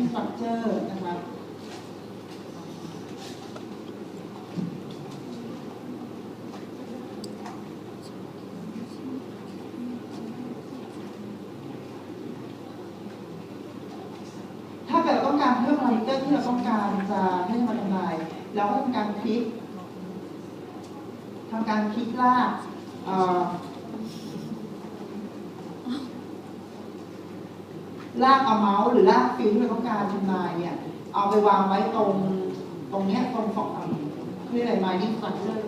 mining structure นะครับถ้าเกิดเราต้องการเพิ่มพารามิเตอร์ที่เราต้องการจะให้มันทำลายเราก็ทำการคลิกทำการคลิกลากเอ่อ ลากเอาเมาส์หรือลากฟิลที่เราต้องการทำลายเนี่ย เอาไปวางไว้ตรงตรงเนี้ยตรงสองอันเรียกอะไร mining structure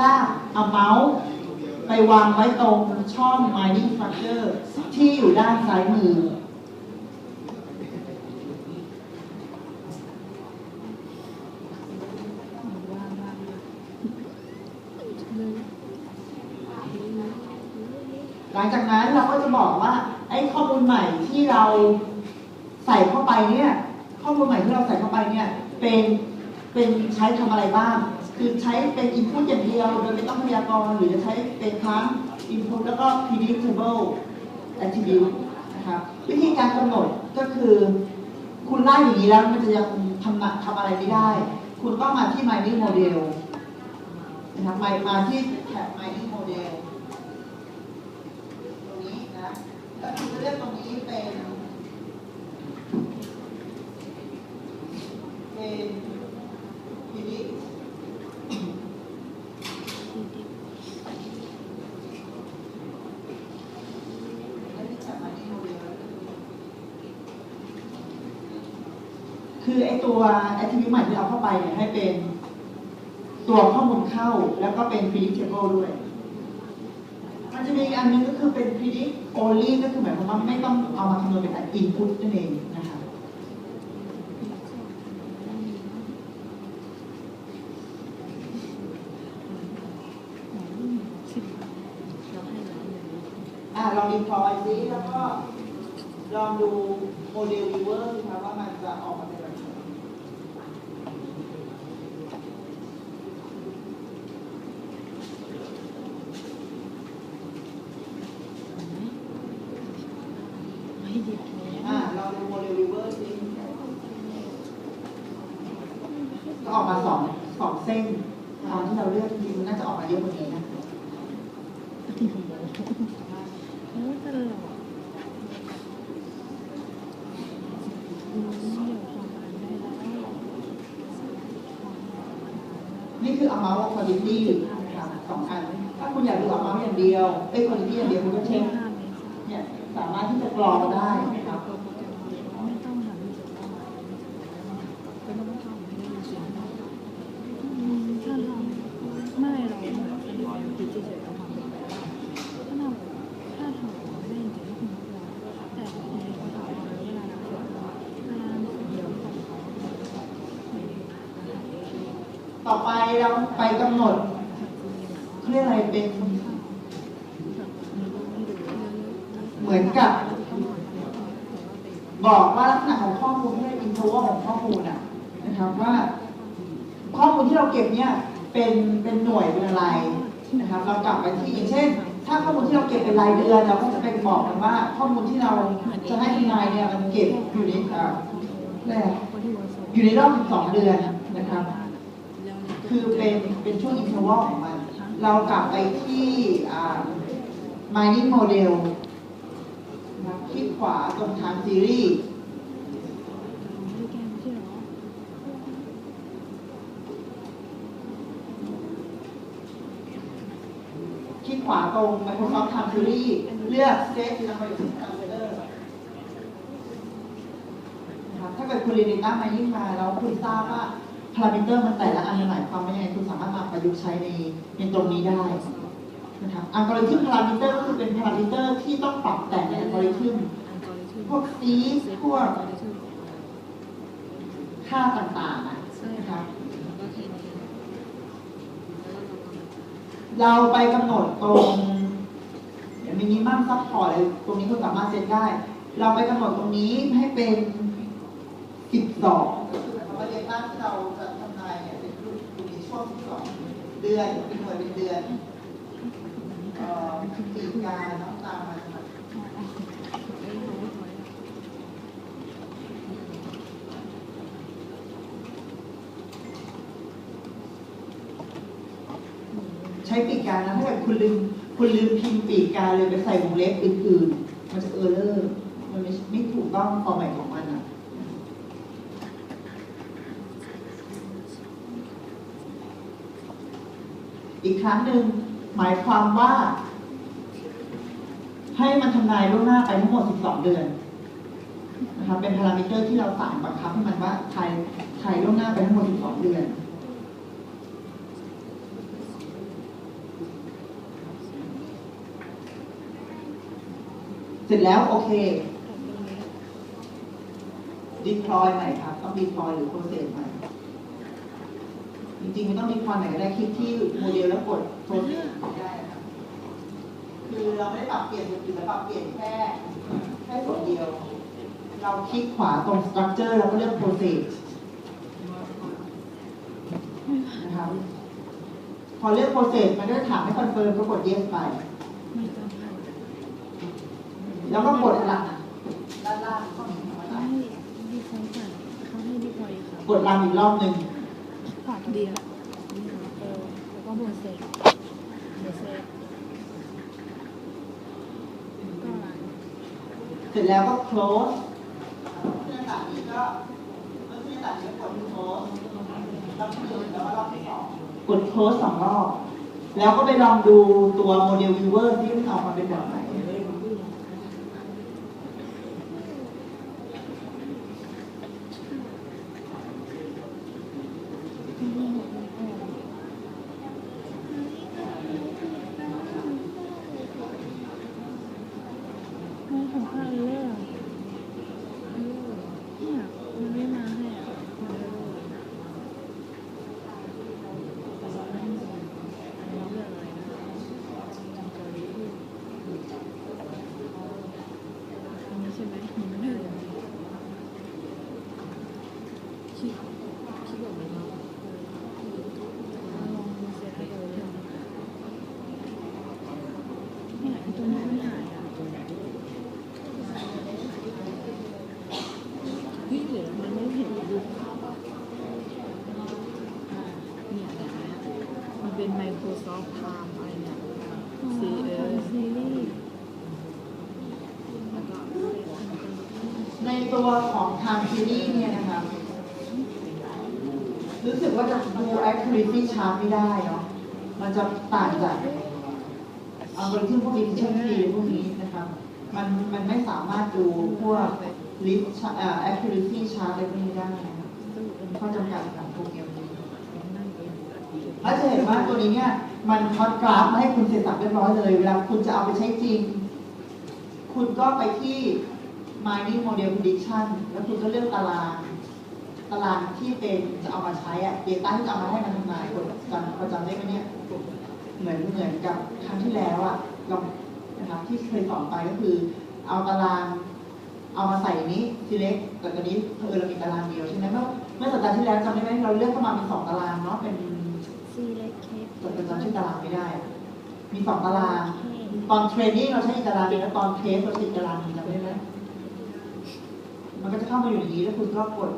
ลากเอาเมาส์ไปวางไว้ตรงช่อง mining structure ที่อยู่ด้านซ้ายมือ หลังจากนั้นเราก็จะบอกว่าไอ้ข้อมูลใหม่ที่เราใส่เข้าไปเนี่ย ข้อมูลใหม่ที่เราใส่เข้าไปเนี่ย เป็นเป็นใช้ทำอะไรบ้าง คือใช้เป็น input อย่างเดียวโดยไม่ต้องพยากรณ์หรือจะใช้เป็นทั้ง input แล้วก็ predictable attribute นะครับวิธีการกำหนดก็คือ คุณไล่อย่างนี้แล้วมันจะยังทำทำอะไรไม่ได้ คุณก็มาที่ mining model นะครับมามาที่แท็บ mining model ตรงนี้นะ แล้วคุณจะเลือกตรงนี้เป็น เป็นพินิจแล้วที่จับมาที่โมเดลคือไอตัว attribute ใหม่ที่เราเข้าไปเนี่ยให้เป็นตัวข้อมูลเข้าแล้วก็เป็น predictable ด้วย อันนึงก็คือเป็น predict only ก็คือหมายความว่าไม่ต้องเอามาคำนวณเป็น input นั่นเองนะคะอะลอง deploy ซิแล้วก็ลองดูโมเดล viewer สิคะว่ามันจะออกมาเป็นแบบไหน อะลองดูโมเดล viewer ซิก็ออกมาสองสองเส้นตามที่เราเลือกจริงๆมันน่าจะออกมาเยอะกว่านี้นะ นี่ คือ amount of quality นะครับสองอัน ถ้าคุณอยากดู amount อย่างเดียวเอ้ย quality อย่างเดียวคุณก็เช็คเนี่ยสามารถที่จะกรองได้นะครับ ไม่เราเหมือนเป็นรอยติดเฉยๆเอาความเป็นไปได้ถ้าเราถ้าทำไม่ได้จริงๆก็คงไม่ได้แต่ในภาษาเราเวลาเราเขียนเวลาเราเขียนของเขา ต่อไปเราไปกำหนดเขาเรียกอะไรเป็น เหมือนกับ บอกว่าลักษณะของข้อมูลที่เป็นอินโทรของข้อมูลน่ะนะครับว่า ข้อมูลที่เราเก็บเนี่ยเป็นเป็นหน่วยเป็นอะไรนะครับ เรากลับไปที่อย่างเช่น ถ้าข้อมูลที่เราเก็บเป็นรายเดือนเราก็จะไปบอกกันว่า ข้อมูลที่เราจะให้ทนายเนี่ยมันเก็บอยู่ในอ่าแรกอยู่ในรอบ 12 เดือนนะครับ คือเป็นเป็นช่วงอินเทอร์วัลของมัน เรากลับไปที่ mining model นะคลิกขวาตรงทางซีรีส์ไม่แก้ไม่ใช่หรอคลิกขวาตรง Microsoft Time Series เลือก Set Numeric Calculator ถ้าเกิดคุณเรียน Data Mining มาแล้วคุณทราบว่า พารามิเตอร์มันแต่ละอันมันหมายความว่ายังไงคุณสามารถมาประยุกต์ใช้ในในตรงนี้ได้นะครับอัลกอริทึมพารามิเตอร์ก็คือเป็นพารามิเตอร์ที่ต้องปรับแต่งในอัลกอริทึมพวกซีพวกค่าต่างๆอะนะครับเราไปกำหนดตรงอย่างมินิมัมซัพพอร์ตอะไรตรงนี้คุณสามารถเซตได้ เราไปกำหนดตรงนี้ให้เป็น 12 ดือนเป็นหน่วยเป็นเดือนเอ่อปีกาเนาะตามมาใช้ปีกานะถ้าเกิดคุณลืมคุณลืมพิมพ์ปีกาเลยไปใส่วงเล็บอื่นๆมันจะเออร์เลอร์มันไม่ไม่ถูกต้องฟอร์แมตของมันอะ อีกครั้งหนึ่งหมายความว่า ให้มันทำนายล่วงหน้าไปทั้งหมด 12 เดือนนะครับเป็นพารามิเตอร์ที่เราสั่งบังคับให้มันว่าใครใครล่วงหน้าไปทั้งหมด 12 เดือนเสร็จแล้วโอเค deploy ใหม่ครับ ต้อง deploy หรือ process ใหม่ ริงๆไม่ต้องมีความไหนก็ได้คลิกที่โมเดลแล้วกด process ได้ครับคือเราไม่ได้ปรับเปลี่ยนส่วนอื่นเราปรับเปลี่ยนแค่แค่ส่วนเดียว เราคลิกขวาตรง structure แล้วก็เลือก process นะครับพอเลือก process มันก็จะถามให้ confirm ก็กด yes ไปไม่ต้องให้แล้วก็กดหลังด้านล่างข้อหนึ่งเขาให้ดีพอยก่อนเขาให้ดีพอยค่ะกดรันอีกรอบหนึ่ง ขวาดีละเออแล้วก็บนเซฟบนเซฟก็เสร็จแล้วก็ close เพื่อนต่างนี้ก็เมื่อเพื่อนต่างนี้กด close รอบที่หนึ่งแล้วก็รอบที่สองกด close สองรอบ แล้วก็ไปลองดูตัวโมเดล viewer ที่มันออกมาเป็นแบบไหน ไม่ของข้าเลยอะเนี่ยมันไม่มาให้อะมันเลยเลือกอะไรนะจอรี่อันนี้ใช่ไหมมันไม่ได้เลยคิดคิดแบบนี้เนาะลองดูเซตให้เลยเนี่ยไอ้ตัวนี้ไม่หายอะ เฮ้ยเดี๋ยวมันไม่เห็นรูปอ่าเนี่ยเนี่ยมัน เป็น Microsoft Time อะไรเนี่ย C เออซีรีส์แล้วก็ในตัวของ time series เนี่ยนะครับรู้สึกว่าจะดู accuracy chart ไม่ได้เนาะมันจะต่างจากอัลกอริทึมพวก decision tree พวกนี้นะครับมันมันไม่สามารถดูพวก list chart- เอ่อ accuracy chart อะไรพวกนี้ได้นะครับข้อจำกัดของโปรแกรมนี้ ถ้าจะเห็นว่าตัวนี้เนี่ยมันพอดกราฟมาให้คุณเสร็จสับเรียบร้อยเลย เวลาคุณจะเอาไปใช้จริง คุณก็ไปที่ mining model prediction แล้วคุณก็เลือกตาราง ตารางที่เป็นจะเอามาใช้อะ data ที่จะเอามาให้มันทำงานกดจำพอจำได้ไหมเนี่ย เหมือนเหมือนกับครั้งที่แล้วอะเรานะครับที่เคยสอนไปก็คือ เอาตารางเอามาใส่นี้ select แต่ตอนนี้เออเรามีตารางเดียวใช่ไหมเมื่อเมื่อสัปดาห์ที่แล้วจำได้ไหมเราเลือกเข้ามาเป็นสองตารางเนาะเป็น ซีเล็กเค้กจดจำชื่อตารางไม่ได้ มีสองตาราง ตอนเทรนนิ่งเราใช้อีกตารางหนึงแล้วตอนเทสเราใช้อีกตารางหนึงจำได้ไหมมันก็จะเข้ามาอยู่อย่างนี้แล้วคุณก็กด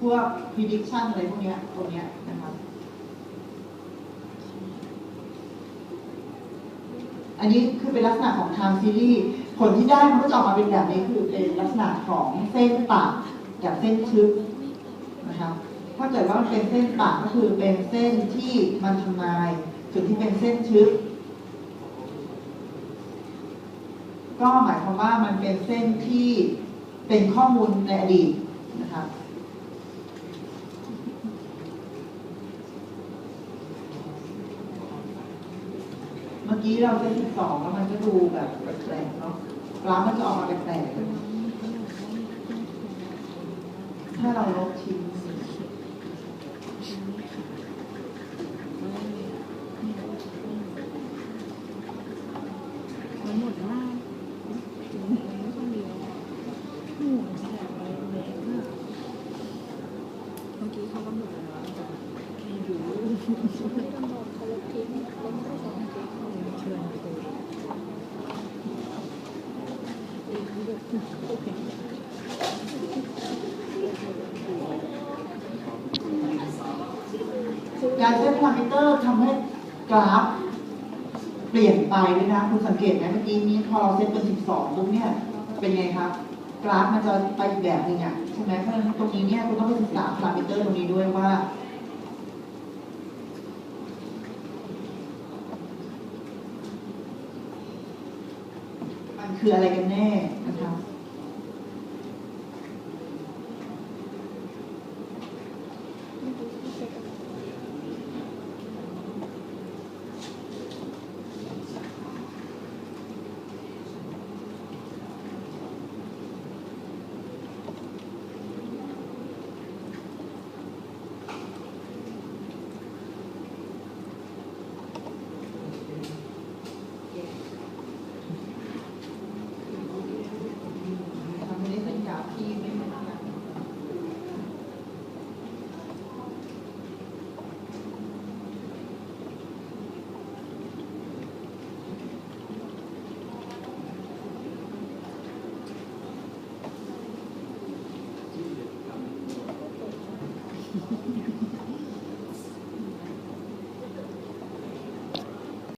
พวก prediction อะไรพวกเนี้ยตรงเนี้ยนะครับ อันนี้คือเป็นลักษณะของ time series ผลที่ได้มันก็จะออกมาเป็นแบบนี้คือเป็นลักษณะของเส้นตัดกับเส้นทึบนะครับ ถ้าเกิดว่าเป็นเส้นตัดก็คือเป็นเส้นที่มันทำนายส่วนที่เป็นเส้นทึบก็หมายความว่ามันเป็นเส้นที่เป็นข้อมูลในอดีตนะครับเมื่อกี้เราเส้นที่สองแล้วมันก็ดูแบบแปลกๆเนาะกราฟมันจะออกมาแปลกๆถ้าเราลบทิ้ง นมากถึงแม้คนเดียวหนูแสบไปแรงมากเมื่อกี้เขากำหนดแล้วแต่แค่อยู่ม่ต้อบอาลทิ้งลทิ้ชิญไปยอเคกาใช้คอมพิวเตอร์ทำให้กราฟ เปลี่ยนไปด้วยนะคุณสังเกตไหมเมื่อกี้นี้พอเราเซตเป็น 12ปุ๊บเนี่ยเป็นไงครับกราฟมันจะไปอีกแบบหนึ่งอะใช่ไหมเพราะฉะนั้นตรงนี้เนี่ยคุณต้องไปศึกษาพารามิเตอร์ตรงนี้ด้วยว่ามันคืออะไรกันแน่